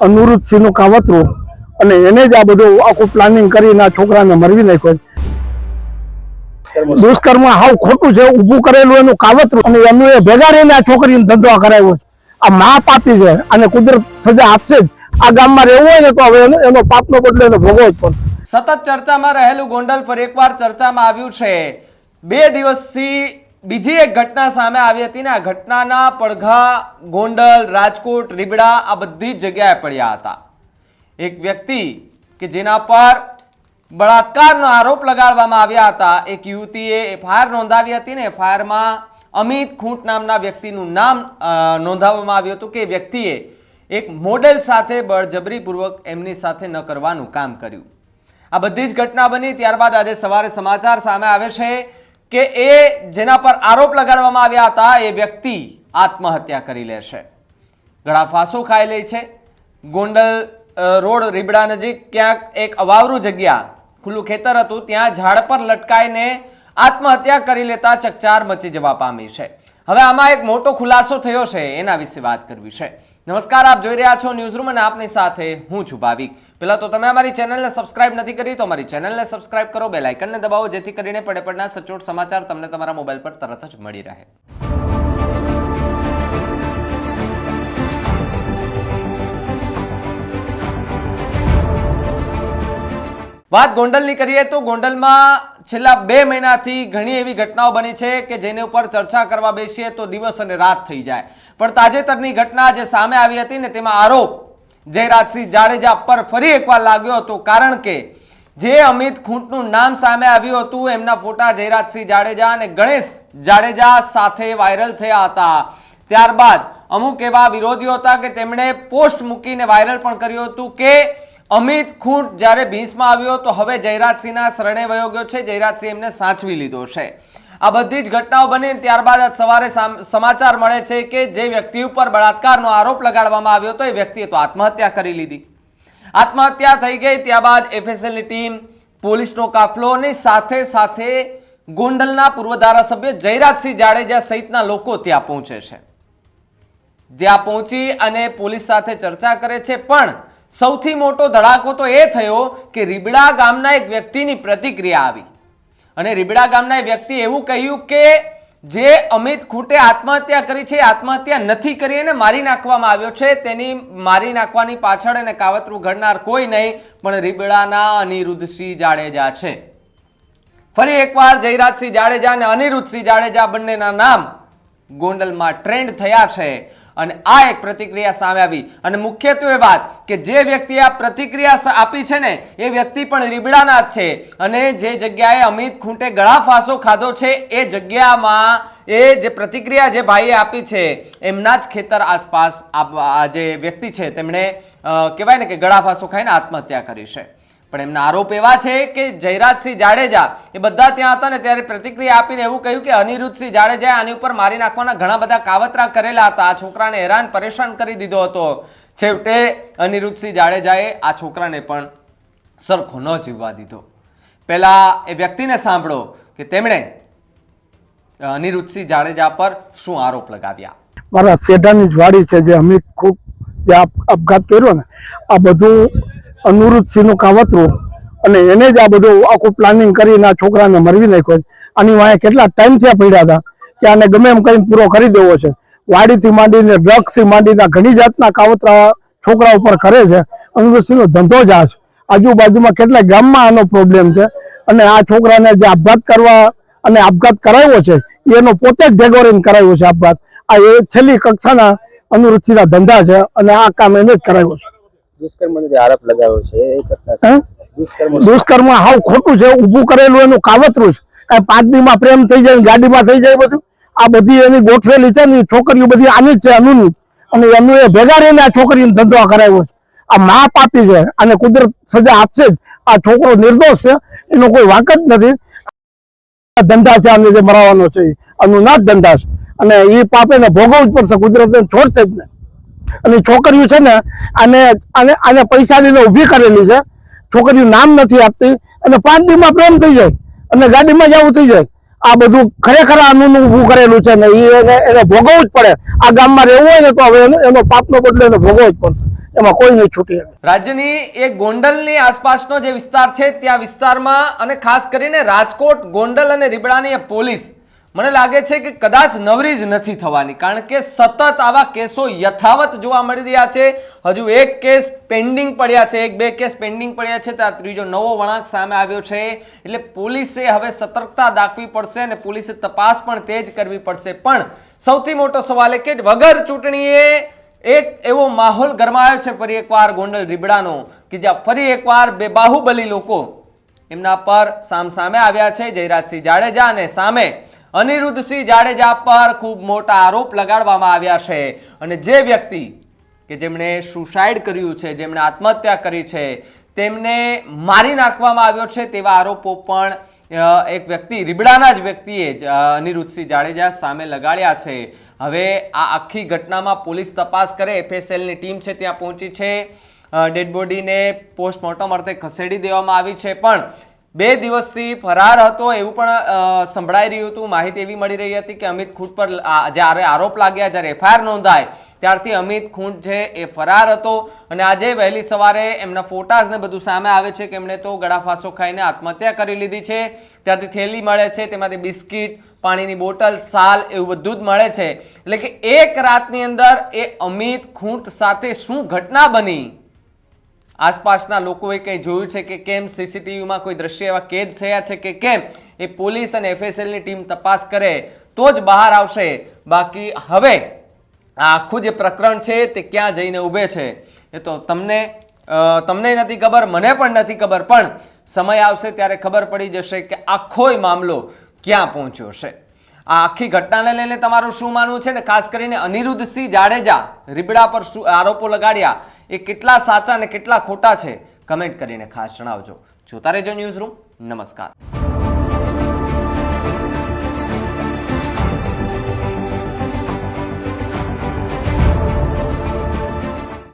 અનુરુદ્ધસિંહનું કાવતરું અને એને જ આ બધું આખું પ્લાનિંગ કરીને આ છોકરાને મરવી નાખ્યો. દુષ્કર્મ હાવ ખોટું છે, ઊભું કરેલું એનું કાવતરું અને એનું એ ભેગા રહીને આ છોકરીને ધંધો કરાવ્યો છે. આ મા પાપી છે અને કુદરત સજા આપશે જ. આ ગામમાં રહેવું હોય ને તો હવે એનો- પાપનો બદલો એને ભોગવવો જ પડશે. સતત ચર્ચામાં રહેલું ગોંડલ ફરી એકવાર ચર્ચામાં આવ્યું છે. બે દિવસથી બીજી એક ઘટના સામે આવી હતી ને આ ઘટનાના પડઘા, ગોંડલ, રાજકોટ, રીબડા આ બધી જગ્યાએ પડ્યા હતા. એક વ્યક્તિ કે જેના પર બળાત્કારનો આરોપ લગાડવામાં આવ્યા હતા, એક યુવતીએ એફઆઈઆર નોંધાવી હતી ને એફઆઈઆરમાં અમિત ખૂંટ નામના વ્યક્તિનું નામ નોંધાવવામાં આવ્યું હતું કે વ્યક્તિએ એક મોડેલ સાથે બળજબરીપૂર્વક એમની સાથે ન કરવાનું કામ કર્યું. આ બધી જ ઘટના બની ત્યારબાદ આજે સવારે સમાચાર સામે આવે છે કે એ જેના પર આરોપ લગાડવામાં આવ્યા હતા, એ વ્યક્તિ આત્મહત્યા કરી લે છે ગળા ફાંસો ખાઈ લે છે. ગોંડલ રોડ રીબડા નજીક ક્યાંક એક અવાવરું જગ્યા, ખુલ્લું ખેતર હતું, ત્યાં ઝાડ પર લટકાઈને આત્મહત્યા કરી લેતા ચકચાર મચી જવા પામી છે. હવે આમાં એક મોટો ખુલાસો થયો છે, એના વિશે વાત કરવી છે. નમસ્કાર, આપ જોઈ રહ્યા છો ન્યૂઝરૂમ અને આપની સાથે હું છું ભાવિક. પહેલા તો તમે અમારી ચેનલને સબસ્ક્રાઇબ નથી કરી, તો અમારી ચેનલને સબસ્ક્રાઇબ કરો બે લાઇકનને દબાવો, જેથી કરીને પડે પડના સચોટ સમાચાર તમને તમારા મોબાઈલ પર તરત જ મળી રહે. વાત ગોંડલની કરીએ તો ગોંડલમાં છેલ્લા બે મહિનાથી ઘણી એવી ઘટનાઓ બની છે કે જેની ઉપર ચર્ચા કરવા બેસીએ તો દિવસ અને રાત થઈ જાય. પણ તાજેતરની ઘટના જે સામે આવી હતી ને તેમાં આરોપ જયરાજસિંહ જાડેજા પર ફરી એકવાર લાગ્યો હતો કારણ કે જે અમિત ખૂંટનું નામ સામે આવ્યું હતું, એમના ફોટા જયરાજસિંહ જાડેજા અને ગણેશ જાડેજા સાથે વાયરલ થયા હતા. ત્યારબાદ અમુક એવા વિરોધીઓ હતા કે તેમણે પોસ્ટ મૂકીને વાયરલ પણ કર્યું હતું કે અમિત ખૂંટ જ્યારે ભીંસમાં આવ્યો તો હવે જયરાજસિંહના શરણે વયો ગયો છે, જયરાજસિંહ એમને સાચવી લીધો છે. આ બધી જ ઘટનાઓ બની ત્યારબાદ સવારે સામ- સમાચાર મળે છે કે જે વ્યક્તિ ઉપર બળાત્કારનો આરોપ લગાડવામાં આવ્યો હતો, એ વ્યક્તિએ તો આત્મહત્યા કરી લીધી. આત્મહત્યા થઈ ગઈ, ત્યારબાદ એફએસએલની ટીમ પોલીસનો કાફલો અને સાથે સાથે ગોંડલના પૂર્વ ધારાસભ્ય જયરાજસિંહ જાડેજા સહિતના લોકો ત્યાં પહોંચે છે. જ્યાં પહોંચી અને પોલીસ સાથે ચર્ચા કરે છે, પણ સૌથી મોટો ધડાકો તો એ થયો કે રીબડા ગામના એક વ્યક્તિની પ્રતિક્રિયા આવી. અને રીબડા ગામના વ્યક્તિ એવું કહ્યું કે જે અમિત ખૂટે આત્મહત્યા કરી છે, આત્મહત્યા નથી કરી અને મારી નાખવામાં આવ્યો છે, તેની મારી નાખવાની પાછળ એને કાવતરું ઘડનાર કોઈ નહીં, પણ રીબડાના અનિરુદ્ધસિંહ જાડેજા છે. ફરી એકવાર જયરાજસિંહ જાડેજા અને અનિરુદ્ધસિંહ જાડેજા બંનેના નામ ગોંડલમાં ટ્રેન્ડ થયા છે. અને આ એક પ્રતિક્રિયા સામે આવી. અને મુખ્યત્વે વાત કે જે વ્યક્તિએ આ પ્રતિક્રિયા આપી છે ને, એ વ્યક્તિ પણ રીબડાના જ છે. અને જે જગ્યાએ અમિત ખૂંટે ગળા ફાંસો ખાધો છે, એ જગ્યામાં એ જે પ્રતિક્રિયા જે ભાઈએ આપી છે, એમના જ ખેતર આસપાસ આ જે વ્યક્તિ છે, તેમણે કહેવાય ને કે ગળા ફાંસો ખાઈને આત્મહત્યા કરી છે. પણ એમના આરોપ એવા છે કે જયરાજસિંહ જાડેજા એ બધા ત્યાં હતા ને ત્યારે પ્રતિક્રિયા આપીને એવું કહ્યું કે અનિરુદ્ધસિંહ જાડેજાએ આની ઉપર મારી નાખવાના ઘણા બધા કાવતરા કરેલા હતા. આ છોકરાને હેરાન પરેશાન કરી દીધો હતો. છેવટે અનિરુદ્ધસિંહ જાડેજાએ આ છોકરાને પણ સરખો ન જીવવા દીધો. પહેલા એ વ્યક્તિને સાંભળો કે તેમણે અનિરુદ્ધસિંહ જાડેજા પર શું આરોપ લગાવ્યા. મારા શેઢાની જ વાડી છે જે અમિત ખૂબ જે આપઘાત કર્યો ને, આ બધું અનુરુદ્ધસિંહનું કાવતરું અને એને જ આ બધું આખું પ્લાનિંગ કરીને આ છોકરાને મરવી નાખ્યો. આની વાંહે કેટલા ટાઈમથી થયા પડ્યા હતા કે આને ગમે એમ કરીને પૂરો કરી દેવો છે. વાડીથી માંડીને ડ્રગ્સથી માંડીને ઘણી જાતના કાવતરા છોકરા ઉપર કરે છે. અનુરુદ્ધસિંહનો ધંધો જ આ છે. આજુબાજુમાં કેટલા ગામમાં આનો પ્રોબ્લેમ છે. અને આ છોકરાને જે આપઘાત કરવા અને આપઘાત કરાવ્યો છે એનો પોતે જ ભેગો રહીને કરાવ્યો છે આપઘાત. આ એ છેલ્લી કક્ષાના અનુવૃત્તિના ધંધા છે અને આ કામ એને જ કરાવ્યો છે. દુષ્કર્મનો જે આરોપ લગાવ્યો છે એ ઘટના દુષ્કર્મ હાવ ખોટું છે ઊભું કરેલું એનું કાવતરું છે. કાંઈ પાંચ દીમાં પ્રેમ થઈ જાય ગાડીમાં થઈ જાય બધું? આ બધી એની ગોઠવેલી છે ને છોકરીઓ બધી આની જ છે અનુની. અને એનું એ ભેગા રહીને આ છોકરીને ધંધો કરાવ્યો છે. આ મા પાપી છે અને કુદરત સજા આપશે જ. આ છોકરો નિર્દોષ છે એનો કોઈ વાંક જ નથી. ધંધા છે આને જે મરાવાનો છે જ ધંધા છે. અને એ પાપ એને ભોગવવું જ પડશે કુદરત છોડશે જ ને અને છોકરીઓ છે ને, આને આને પૈસા લઈને ઊભી કરેલી છે. છોકરીઓ નામ નથી આપતી. અને પાંચ દીમાં પ્રેમ થઈ જાય. અને ગાડીમાં જવું થઈ જાય. આ બધું ખરેખર આનું ઊભું કરેલું છે ને એને એને ભોગવવું જ પડે. આ ગામમાં રહેવું હોય ને, તો હવે એનો- એનો પાપનો બદલો એને ભોગવવો જ પડશે. એમાં કોઈ નહીં છૂટી રાજ્યની એ ગોંડલની આસપાસનો જે વિસ્તાર છે, ત્યાં વિસ્તારમાં અને ખાસ કરીને રાજકોટ, ગોંડલ અને રીબડાની પોલીસ મને લાગે છે કે કદાચ નવરી જ નથી થવાની, કારણ કે સતત આવા કેસો યથાવત જોવા મળી રહ્યા છે. હજુ એક કેસ પેન્ડિંગ પડ્યા છે, એક બે કેસ પેન્ડિંગ પડ્યા છે ત્યાં ત્રીજો નવો વળાંક સામે આવ્યો છે. એટલે પોલીસે હવે સતર્કતા દાખવી પડશે અને પોલીસે તપાસ પણ તેજ કરવી પડશે. પણ સૌથી મોટો સવાલ એ કે વગર ચૂંટણીએ એક એવો માહોલ ગરમાયો છે ફરી એકવાર ગોંડલ રીબડાનો, કે જ્યાં ફરી એકવાર બે બાહુબલી લોકો એમના પર સામસામે આવ્યા છે. જયરાજસિંહ જાડેજા અને સામે અનિરુદ્ધસિંહ જાડેજા પર ખૂબ મોટા આરોપ લગાડવામાં આવ્યા છે. અને જે વ્યક્તિ કે જેમણે સુસાઇડ કર્યું છે, જેમણે આત્મહત્યા કરી છે, તેમને મારી નાખવામાં આવ્યો છે તેવા આરોપો પણ એક વ્યક્તિ, રીબડાના જ વ્યક્તિએ અનિરુદ્ધસિંહ જાડેજા સામે લગાડ્યા છે. હવે આ આખી ઘટનામાં પોલીસ તપાસ કરે, એફએસએલની ટીમ છે ત્યાં પહોંચી છે. ડેડ બોડીને પોસ્ટમોર્ટમ અર્થે ખસેડી દેવામાં આવી છે. પણ બે દિવસથી ફરાર હતો એવું પણ સંભળાઈ રહ્યું હતું. માહિતી એવી મળી રહી હતી કે અમિત ખૂંટ પર જ્યારે આરોપ લાગ્યા જ્યારે એફઆઈઆર નોંધાય, ત્યારથી અમિત ખૂંટ છે એ ફરાર હતો અને આજે વહેલી સવારે એમના ફોટાઝ ને બધું સામે આવે છે કે એમણે તો ગળાફાંસો ખાઈને આત્મહત્યા કરી લીધી છે. ત્યાંથી થેલી મળે છે, તેમાંથી બિસ્કિટ, પાણીની બોટલ, સાલ એવું બધું જ મળે છે. એટલે કે એક રાતની અંદર એ અમિત ખૂંટ સાથે શું ઘટના બની? આસપાસના લોકોએ કંઈ જોયું છે કે કેમ સીસીટીવીમાં કોઈ દ્રશ્ય એવા કેદ થયા છે કે કેમ એ પોલીસ અને એફએસએલની ટીમ તપાસ કરે તો જ બહાર આવશે. બાકી હવે આ આખું જે પ્રકરણ છે તે ક્યાં જઈને ઊભે છે એ તો તમને તમને નથી ખબર, મને પણ નથી ખબર, પણ સમય આવશે ત્યારે ખબર પડી જશે કે આખોય મામલો ક્યાં પહોંચ્યો છે. આ આખી ઘટનાને લઈને તમારું શું માનવું છે ને? ખાસ કરીને અનિરુદ્ધસિંહ જાડેજા રીબડા પર શું આરોપો લગાડ્યા. એ કેટલા સાચા અને કેટલા ખોટા છે કમેન્ટ કરીને ખાસ જણાવજો. જોતા રહેજો ન્યૂઝ રૂમ નમસ્કાર.